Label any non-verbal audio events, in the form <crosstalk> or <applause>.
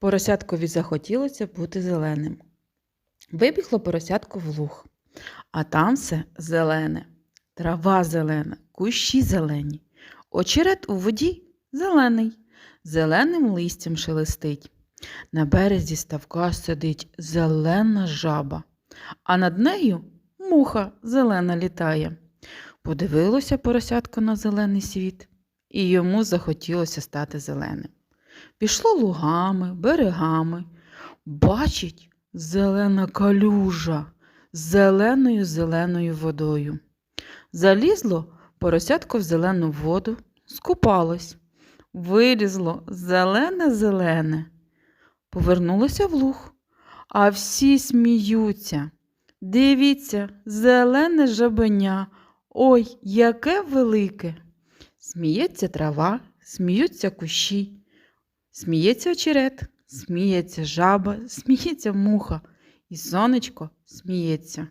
Поросяткові захотілося бути зеленим. Вибігло поросятко в луг, а там все зелене, трава зелена, кущі зелені, очерет у воді зелений, зеленим листям шелестить. На березі ставка сидить зелена жаба, а над нею муха зелена літає. Подивилося поросятко на зелений світ, і йому захотілося стати зеленим. Пішло лугами, берегами. Бачить зелена калюжа з зеленою зеленою водою. Залізло поросятко в зелену воду, скупалось. Вилізло зелене-зелене. Повернулося в луг, а всі сміються. Дивіться, зелене жабеня. Ой, яке велике. Сміється трава, сміються кущі. Сміється очерет, сміється жаба, <laughs> сміється муха, і сонечко сміється.